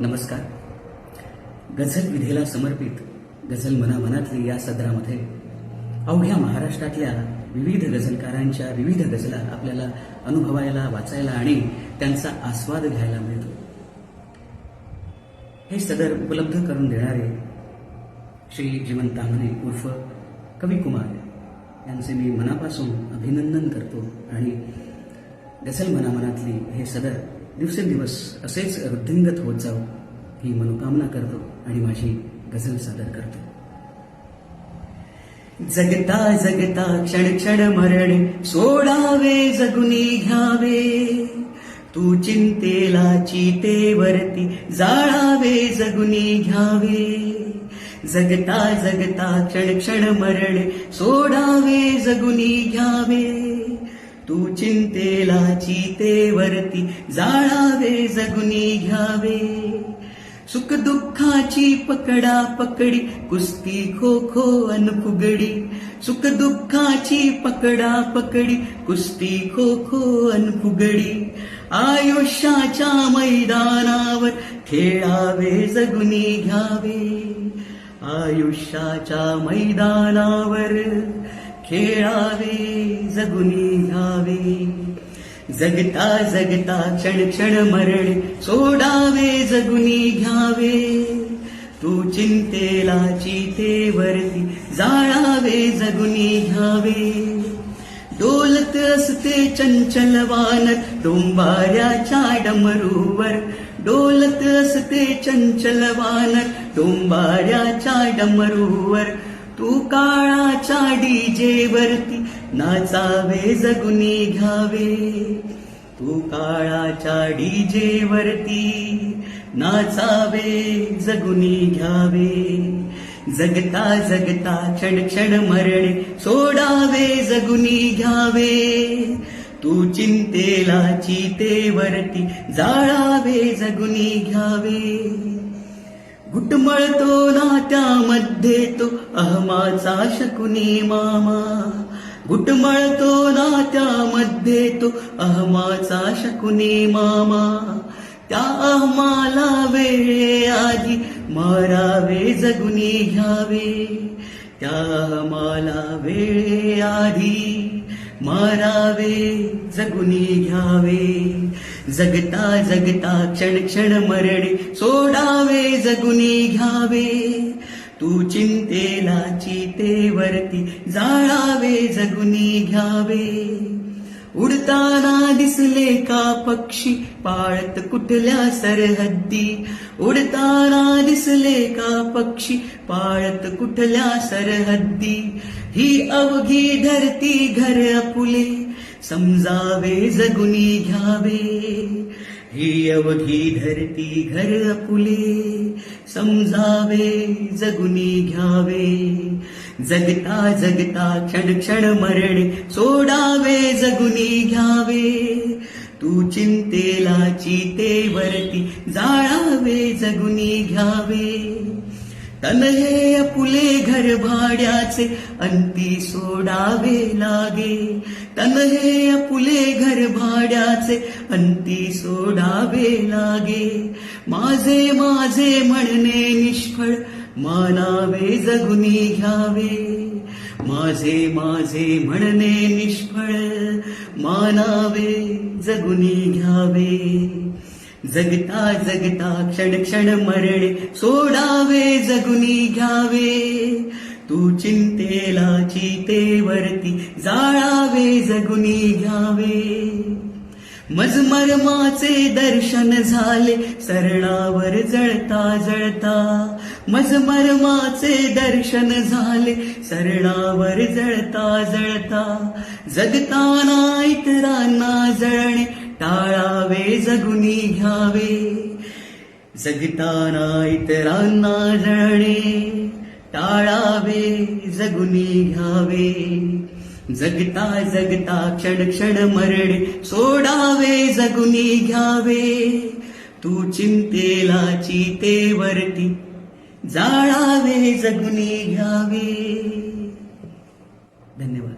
नमस्कार. गझल विधेला समर्पित गझल मनामनातली या सदरामध्ये अवघ्या महाराष्ट्रातल्या विविध गझलकारांच्या विविध गझला आपल्याला अनुभवायला वाचायला आणि त्यांचा आस्वाद घ्यायला मिळतो. हे सदर उपलब्ध करून देणारे श्री जीवन तामणे उर्फ कवी कुमार यांचे मी मनापासून अभिनंदन करतो आणि गझल मनामनातली हे सदर दिवसेंदिवस असेच वृद्धिंगत होत जाऊ ही मनोकामना करतो आणि माझी गझल सादर करतो. जगता जगता क्षण क्षण मरण सोडावे जगुनी घ्यावे. तू चिंतेला चितेवरती जाळावे जगुनी घ्यावे. जगता जगता क्षण क्षण मरण सोडावे जगुनी घ्यावे. तू चिंतेला चितेवरती जाळावे जगुनी घ्यावे. सुख दुःखाची पकडा पकडी कुस्ती खो खो अन फुगडी. सुख दुःखाची पकडा पकडी कुस्ती खो खो अन फुगडी. आयुष्याच्या मैदानावर खेळावे जगुनी घ्यावे. आयुष्याच्या मैदानावर खेळावे जगुनी घ्यावे जगता जगता क्षण क्षण मरण सोडावे जगुनी घ्यावे। तू चिंतेला चितेवरती जाळावे जगुनी घ्यावे। डोलत असते चंचल वानर डोंबाऱ्याच्या डमरूवर। डोलत असते चंचल वानर डोंबाऱ्याच्या डमरूवर। तू काळाच्या डीजे वरती नाचावे जगुनी घ्यावे. तू काळाच्या डीजे वरती नाचावे जगुनी घ्यावे. जगता जगता क्षण क्षण मरणे सोडावे जगुनी घ्यावे. तू चिंतेला चितेवरती जाळावे जगुनी घ्यावे. घुटमळतो ना मध्ये तो अहमाचा शकुनी मामा. गुटमळतो ना त्यामध्ये तो अहमाचा शकुनी मामा. त्या अहमाला वेळे आधी मारावे जगुनी घ्यावे. त्या अहमाला वेळे आधी मारावे जगुनी घ्यावे. जगता जगता क्षण क्षण मरणे सोडावे जगुनी घ्यावे. तू चिंतेला चितेवरती जाळावे जगुनी घ्यावे. उडताना दिसले का पक्षी पाळत कुठल्या सरहद्दी? उडताना दिसले का पक्षी पाळत कुठल्या सरहद्दी? ही अवघी धरती घर अपुले समजावे जगुनी घ्यावे. ही अवघी धरती घर अपुले समजावे जगुनी घ्यावे. जगता जगता क्षण क्षण मरणे सोडावे जगुनी घ्यावे. तू चिंतेला चितेवरती जाळावे जगुनी घ्यावे. तन हे अपुले घर भाड्याचे अंती सोडावे लागे. तन हे अपुले घर भाड्याचे अंती सोडावे लागे. माझे माझे म्हणणे निष्फळ मानावे जगुनी घ्यावे. माझे माझे म्हणणे निष्फळ मानावे जगुनी घ्यावे. जगता जगता क्षण क्षण मरणे सोडावे जगुनी घ्यावे. तू चिंतेला चितेवरती जाळावे जगुनी घ्यावे. मजमरमाचे दर्शन झाले सरणावर जळता जळता. मजमरमाचे दर्शन झाले सरणावर जळता जळता. जगताना इतरांना जळणे टाळावे जगुनी घ्यावे. जगताना इतरांना जळणे टाळावे जगुनी घ्यावे. जगता जगता क्षण क्षण मरणे सोडावे जगुनी घ्यावे. तू चिंतेला चितेवरती जाळावे जगुनी घ्यावे. धन्यवाद.